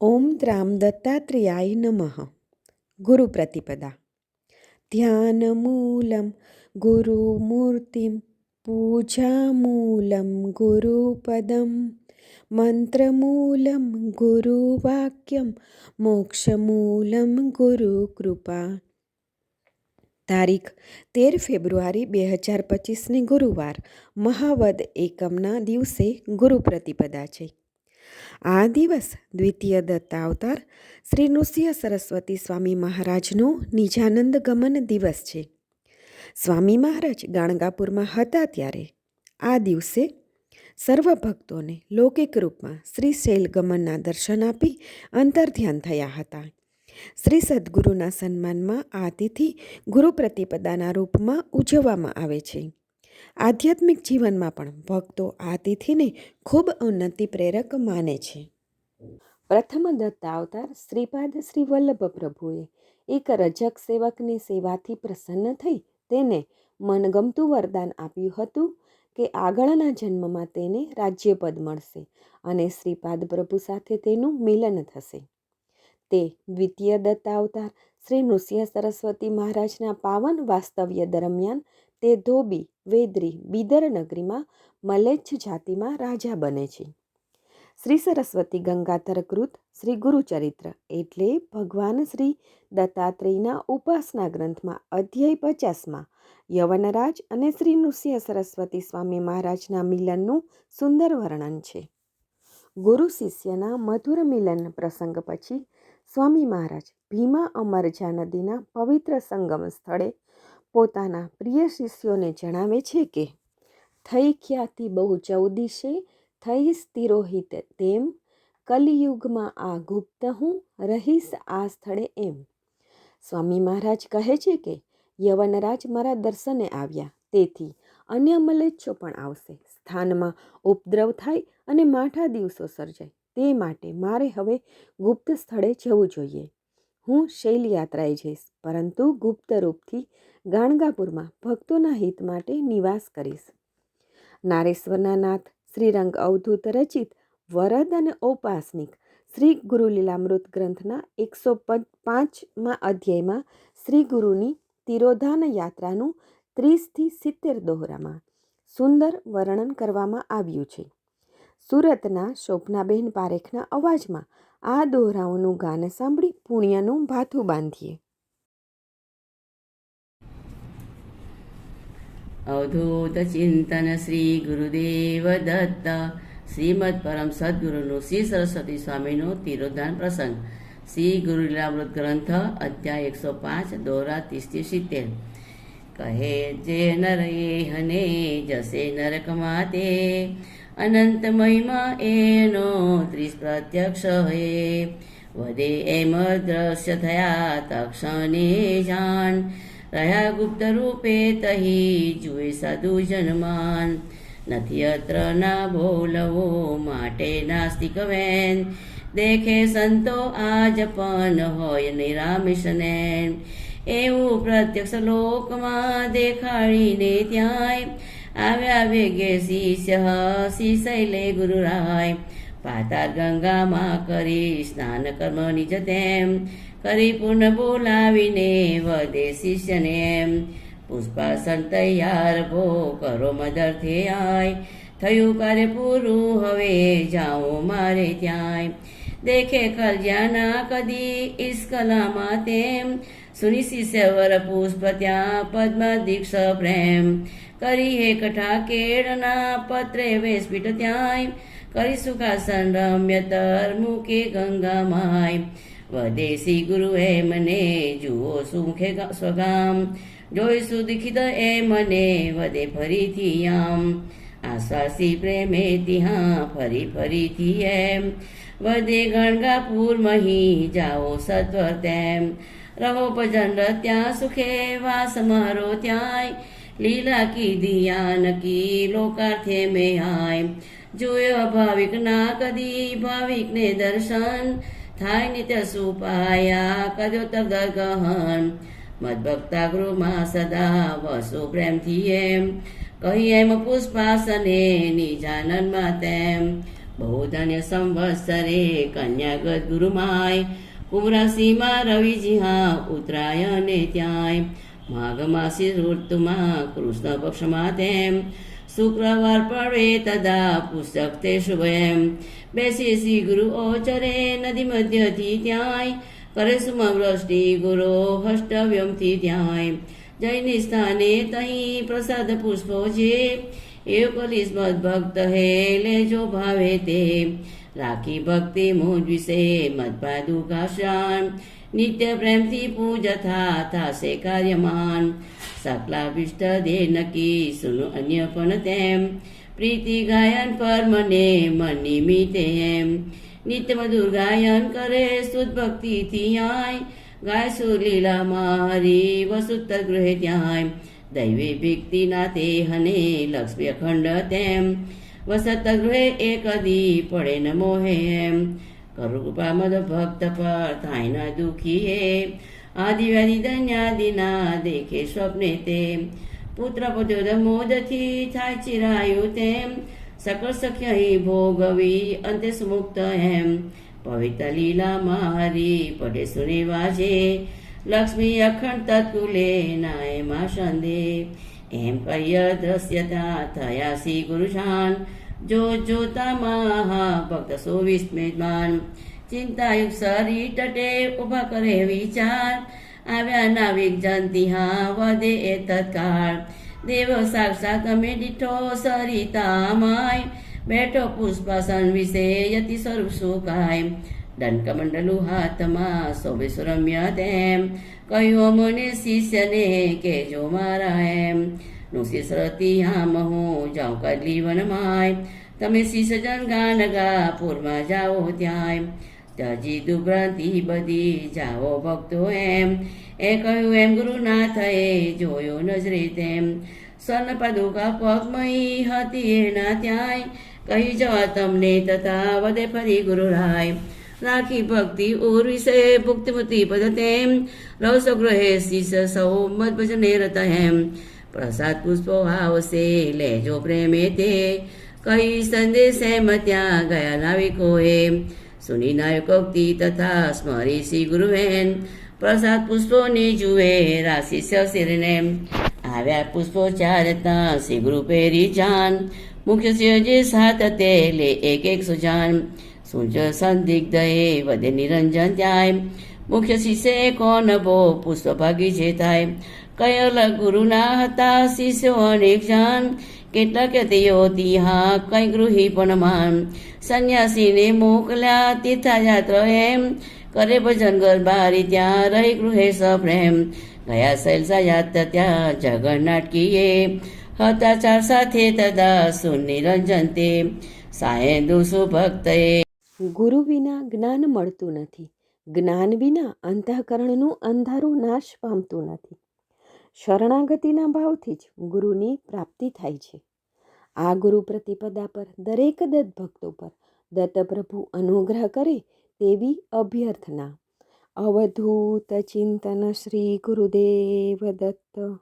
ઓમ ત્રામ દત્તાત્રેયાય નમઃ ગુરુ પ્રતિપદા ધ્યાનમૂલમ ગુરુમૂર્તિમ પૂજામૂલમ ગુરુપદમ મંત્રમૂલમ ગુરુવાક્યમ મોક્ષમૂલમ ગુરુકૃપા તારીખ તેર ફેબ્રુઆરી બે હજાર પચીસની ગુરુવાર મહાવદ એકમના દિવસે ગુરુ પ્રતિપદા છે આ દિવસ દ્વિતીય દત્તા અવતાર શ્રી નૃસિંહ સરસ્વતી સ્વામી મહારાજનો નિજાનંદ ગમન દિવસ છે. સ્વામી મહારાજ ગાણગાપુરમાં હતા ત્યારે આ દિવસે સર્વ ભક્તોને લૌકિક રૂપમાં શ્રી શૈલ ગમનના દર્શન આપી અંતર્ધ્યાન થયા હતા. શ્રી સદગુરુના સન્માનમાં આ તિથિ ગુરુ પ્રતિપદાના રૂપમાં ઉજવવામાં આવે છે. આધ્યાત્મિક જીવનમાં પણ ભક્તો આ તિથિને ખૂબ ઉન્નતિ પ્રેરક માને છે. પ્રથમ દત્તાવતાર શ્રીપાદ શ્રી વલ્લભ પ્રભુએ એક રજક સેવકની સેવાથી પ્રસન્ન થઈ તેને મનગમતું વરદાન આપ્યું હતું કે આગળના જન્મમાં તેને રાજ્યપદ મળશે અને શ્રીપાદ પ્રભુ સાથે તેનું મિલન થશે. તે દ્વિતીય દત્તા અવતાર શ્રી નૃસિંહ સરસ્વતી મહારાજના પાવન વાસ્તવ્ય દરમિયાન તે ધોબી, વેદરી, બિદર નગરીમાં મલેચ્છ જાતિમાં રાજા બને છે. શ્રી સરસ્વતી ગંગાધર કૃત શ્રી ગુરુચરિત્ર એટલે ભગવાન શ્રી દત્તાત્રેયના ઉપાસના ગ્રંથમાં અધ્યાય પચાસમાં યવનરાજ અને શ્રી નૃસિંહ સરસ્વતી સ્વામી મહારાજના મિલનનું સુંદર વર્ણન છે. ગુરુ શિષ્યના મધુર મિલન પ્રસંગ પછી સ્વામી મહારાજ ભીમા અમરજા નદીના પવિત્ર સંગમ સ્થળે પોતાના પ્રિય શિષ્યોને જણાવે છે કે, થઈ ખ્યાતિ બહુ ચૌદિશે થઈ સ્થિરોહિત તેમ, કલિયુગમાં આ ગુપ્ત હું રહીશ આ સ્થળે એમ. સ્વામી મહારાજ કહે છે કે, યવનરાજ મારા દર્શને આવ્યા, તેથી અન્ય મલેચ્છો પણ આવશે. સ્થાનમાં ઉપદ્રવ થાય અને માઠા દિવસો સર્જાય. તે માટે મારે હવે ગુપ્ત સ્થળે જવું જોઈએ. હું શૈલયાત્રાએ જઈશ, પરંતુ ગુપ્ત રૂપથી ગાણગાપુરમાં ભક્તોના હિત માટે નિવાસ કરીશ. નારેશ્વરના નાથ, શ્રીરંગ અવધૂત રચિત, વરદ અને ઔપાસનિક, શ્રી ગુરુ લીલામૃત ગ્રંથના એકસો પાંચમાં અધ્યાયમાં શ્રી ગુરુની તિરોધાન યાત્રાનું ત્રીસથી સિત્તેર દોહરામાં સુંદર વર્ણન કરવામાં આવ્યું છે. સુરતના શોભનાબેન પારેખના અવાજમાં આ દોહરાઓનું ગાન સાંભળી પુણ્યનું ભાથું બાંધીએ. અવધૂત ચિંતન શ્રી ગુરુદેવ દત્ત, શ્રીમદ પરમ સદગુરુનું શ્રી સરસ્વતી સ્વામીનું તિરોધાન પ્રસંગ. શ્રી ગુરુ લીલામૃત ગ્રંથ, અધ્યાય એકસો પાંચ, દોરા ત્રીસથી સિત્તેર. કહે જે નર એ હને જશે નરકમાં તે અનંત મહિમા એનો ત્રીસ પ્રત્યક્ષ હે વધે એમ દ્રશ્ય થયા તક્ષણે જાણ રહ્યા ગુપ્ત રૂપે તહી જુએ સાધુ જનમાન નથી અત્ર ના બોલવો માટે નાસ્તિક વેન દેખે સંતો આજ પણ હોય નિરામિષને એવું પ્રત્યક્ષ લોકમાં દેખાડીને ત્યાંય આવ્યા વેગે શિષ્ય શિશય લે ગુરુરાય પાતાર ગંગામાં કરી સ્નાન કર્મ નિજ તેમ. કરી પૂર્ણ બોલાવીને વધે શિષ્યને એમ. પુષ્પાસન તૈયાર ભો કરો મદરથી આય. થયું કાર્ય પૂરું, હવે જાઓ મારે ત્યાંય. દેખે કલ્યાના કદી ઇસ્કલામાં તેમ. સુની શિષ્યવર પુષ્પ ત્યાં પદ્મ દીક્ષ પ્રેમ. કરી હે કઠા કેળના પત્રે વેશપીઠ ત્યાંય. કરી સુખાસન રમ્યતર મૂકે ગંગા માય વદેશી ગુરુ એ મને જુઓ સુખે સ્વગામ. જોઈશું દીખિત એ મને વધે ફરીથી આમ. આશ્વાસી પ્રેમે ત્યાં ફરી ફરીથી એમ. વધે ગણગાપુર મહી જાઓ સત્વર તેમ. રહો ભજન ત્યાં સુખે વાસ મારો ત્યાંય લીલા કીધી નકી લોકાર્થે મેં આય જોયો ભાવિક ના કદી ભાવિકને દર્શન થાય નિત્ય સુપાયા કર્યો તર ગહન મદભક્તા ગૃહમાં સદા વસુ પ્રેમથી એમ કહી એમ પુષ્પાસને નિજાનનમાં તેમ બહુધન્ય સંવત્સરે કન્યાગત ગુરુમાય કુંભરાશિમાં રવિજી હા, ઉત્તરાયણે ત્યાંય. માઘ માસી ઋતુમાં કૃષ્ણ પક્ષમાં તેમ. શુક્રવાર પડે તદા પુસ્તક તે શુભ એમ બેસી શ્રી ગુરુ ઓચરે નદી મધ્યથી ત્યાંય. કરે સુમવૃષ્ટિ ગુરો હષ્ટવ્યમથી ત્યાંય. જૈની સ્થાને તહીં પ્રસાદ પુષ્પો છે એ કલિસ્મદ ભક્ત હે, લેજો ભાવે તે. રાખી ભક્તિ મોજ વિશે મદપાદુ કાશાન નિત્ય પ્રેમથી પૂજથા થાશે કાર્યમાન. સકલા વિષ્ટ દે નકી સુનો અન્ય પણ તેમ. પ્રીતિ ગાયન પર મને મન નિમિત્તે એમ. નિત્ય મધુર ગાયન કરે, શુદ્ધ ભક્તિથી આય. ગાય સુલીલા મારી વસુત્તર ગૃહે ત્યાં દૈવી ભક્તિ ના તે હને લક્ષ્મી અખંડ તેમ. વસત ગૃહે એકદી પડે ન મોહે કૃપા મદ ભક્ત પર થાય ન દુખી હે આદિવ્યાદિ ધન્યાદિના દેખે સ્વપ્ને તે પુત્ર પુત્ર મોદથી થાય ચિરાયું તેમ સકળ સખ્ય ભોગવી અંતે સુમુક્ત એમ પવિત્ર લીલા મારી પડે સુને વાજે લક્ષ્મી અખંડ તત્કુલે નાયમાં સંદે એમ કહીય દ્રશ્યતા થયા શ્રી ગુરુશાન જો જોતા મહા ભક્ત સો વિસ્મિતમાન ચિંતાયુક્ત શરીર તટે ઊભા કરે વિચાર. આવ્યા નાવિક જંતી હા, વધે એ તત્કાળ. દેવ સાક્ષાત અમે દીઠો સરિતામાય. બેઠો પુષ્પાસન વિશે યતિ સ્વરૂપ સુકાય. દંડકમંડલું હાથમાં શોભે સુરમ્ય તેમ. કહ્યું મને શિષ્યને કેજો મારા એમ. નું શિષ્યતી આમ હું જાઉં કદલી વનમાય. તમે શિષ્યજન ગાન ગા પૂરમાં જાઓ ત્યાં ત્યજી દુભ્રાંતિ બધી જાઓ ભક્તો એમ. એ કહ્યું, એમ ગુરુનાથએ જોયો નજરે તેમ. સ્વર્ણ પાદુકા પગમયી હતી એના ત્યાંય. કહી જવા તમને તથા વધે ફરી ગુરુ રાય રાખી ભક્તિ ઓર વિશે ભુક્તિ મુક્તિ પદ તેમ રસ ગૃહે શિષ સૌ મત ભજને રત હેમ પ્રસાદ પુષ્પો આવશે લેજો પ્રેમે તે કહી સંદેશ એમ ત્યાં ગયા નાવિકોએ સુની નાયકોક્તિ તથા સ્મરી શ્રી ગુરુવેન પ્રસાદ પુષ્પોની જુએ રાશિ શિરને આવ્યા પુષ્પો ચારતા શ્રી ગુરુ પેરી જાન મુખ્ય શિવજી સાત તે લે એક એક સુજાન સુંજ સંદિગ્ધ એ વધે નિરંજન ત્યાં મુખ્ય શિષ્ય કોણ બો પુષ્પ ભાગી જે થાય કયલ ગુરુના હતા શિષ્યો અનેક જન કેટલાક તેઓ તિહા કઈ ગૃહી પણ માન સંન્યાસીને મોકલ્યા તીર્થયાત્ર એમ કરે ભજન ગરબારી ત્યાં રહી ગૃહે સપ્રેમ ગયા શૈલસા યાત ત્યાં જગન્નાટકીએ હતા ચાર સાથે તદા સુનિરંજન તે સાયંદુ સુભક્તએ ગુરુ વિના જ્ઞાન મળતું નથી. જ્ઞાન વિના અંતઃકરણનું અંધારું નાશ પામતું નથી. શરણાગતિના ભાવથી જ ગુરુની પ્રાપ્તિ થાય છે. આ ગુરુ પ્રતિપદા પર દરેક દત્ત ભક્તો પર દત્તપ્રભુ અનુગ્રહ કરે તેવી અભ્યર્થના. અવધૂત ચિંતન શ્રી ગુરુદેવ દત્ત.